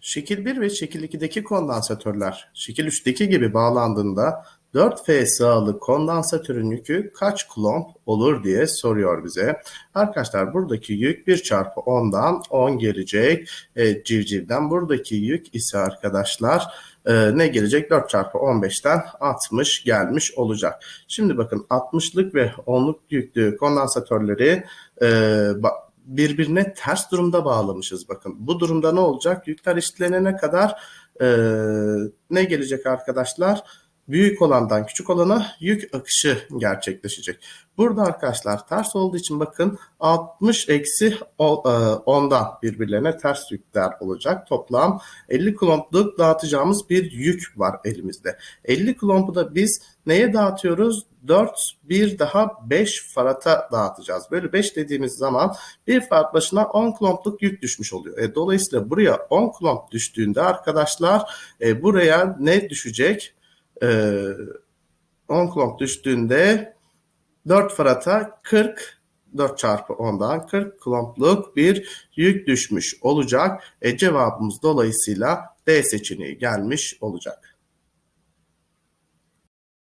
Şekil 1 ve şekil 2'deki kondansatörler şekil 3'teki gibi bağlandığında 4F sığalı kondansatörün yükü kaç kulomb olur diye soruyor bize. Arkadaşlar buradaki yük 1 çarpı 10'dan 10 gelecek. E, civcivden buradaki yük ise arkadaşlar e, ne gelecek? 4 çarpı 15'ten 60 gelmiş olacak. Şimdi bakın 60'lık ve 10'luk yüklü kondansatörleri e, birbirine ters durumda bağlamışız bakın. Bu durumda ne olacak? Yükler eşitlenene kadar e, ne gelecek arkadaşlar? Büyük olandan küçük olana yük akışı gerçekleşecek. Burada arkadaşlar ters olduğu için bakın 60 eksi 10'dan birbirlerine ters yükler olacak. Toplam 50 kulompluk dağıtacağımız bir yük var elimizde. 50 kulompu da biz neye dağıtıyoruz? 4, 1 daha 5 farata dağıtacağız. Böyle 5 dediğimiz zaman bir farad başına 10 klompluk yük düşmüş oluyor. E, dolayısıyla buraya 10 klomp düştüğünde arkadaşlar e, buraya ne düşecek? E, 10 klomp düştüğünde 4 farata 40 4 çarpı 10'dan 40 klompluk bir yük düşmüş olacak. E, cevabımız dolayısıyla D seçeneği gelmiş olacak.